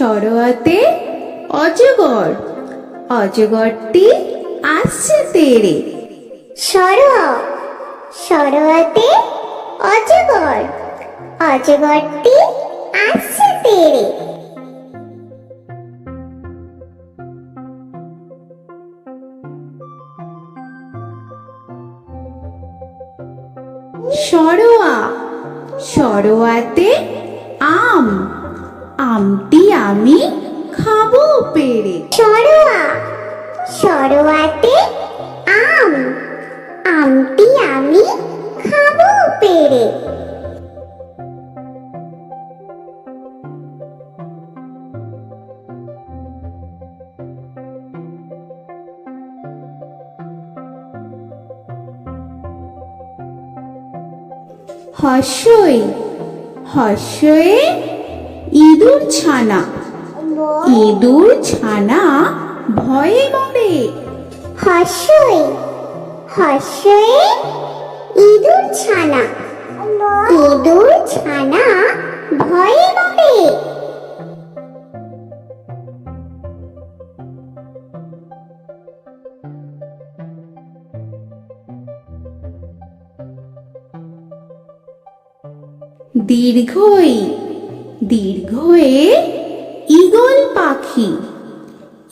সরোয়াতে অজগর। অজগরটি আসছে তেরে। সরোয়া। সরোয়াতে অজগর। অজগরটি আসছে তেরে। সরোয়া। সরোয়াতে আম। আমটি আমি খাব পেরে সরোয়া সরোয়াতে আম। আমটি আমি খাব পেরে হর্ষই হর্ষয়ে ইঁদুর ছানা। ইঁদুর ছানা ভয়ে মরে। হর্ষই হর্ষয়ে ইঁদুর ছানা। ইঁদুর ছানা ভয়ে মরে। দীর্ঘই দীর্ঘয়ে ঈগল পাখি।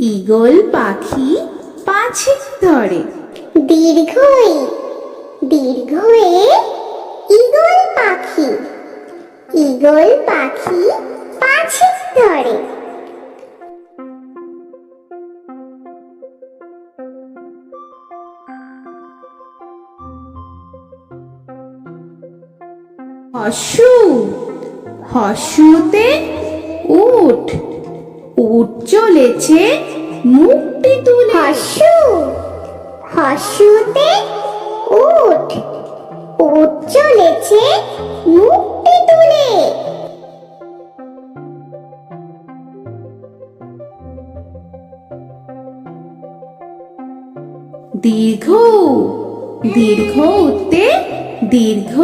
ঈগল পাখি পাছে ধরে। দীর্ঘই দীর্ঘয়ে ঈগল পাখি। ঈগল পাখি পাছে ধরে। হর্ষু হর্ষুতে উঠ। উঠ চলেছে মুখটি তুলে। হর্ষু হর্ষুতে উঠ। উঠ চলেছে মুক্তি তুলে। দীর্ঘ দীর্ঘ উঠতে দীর্ঘ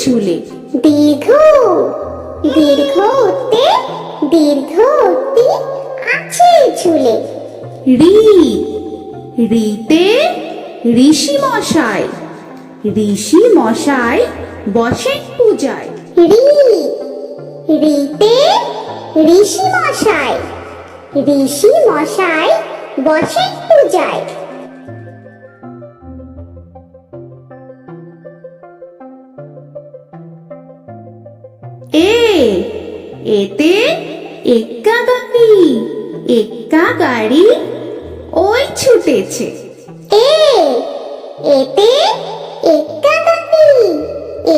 ঝুলে দীর্ঘ দীর্ঘ উঠতে দীর্ঘ উঠতি আছে ঝুলে রি রিতে ঋষি মশাই ঋষি মশাই বসেন পূজায়। রি রিতে ঋষি মশাই ঋষি মশাই বসেন পূজায়। এতে এক্কা গাড়ি এক্কা গাড়ি ওই ছুটেছে। এ এতে এক্কা গাড়ি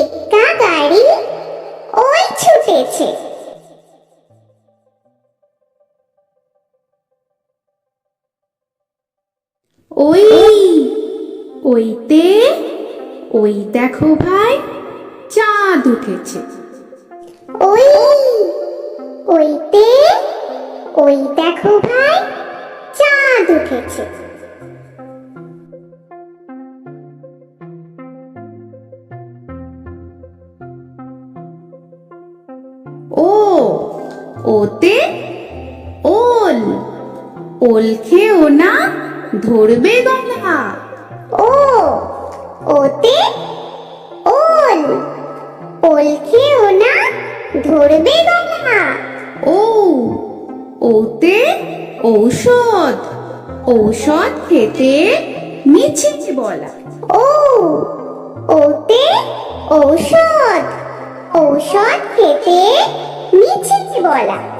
এক্কা গাড়ি ওই ছুটেছে। ওই ওইতে ওই দেখো ভাই চাঁদ উঠেছে। ওই, ওইতে, ওই দেখো ভাই, চাঁদ উঠেছে। ও, ওতে ওল ওল খেও না ধরবে গলা ধরবে না ও, ওতে ঔষধ। ঔষধ খেতে মিছে বলা। ও, ওতে ঔষধ। ঔষধ খেতে মিছে বলা।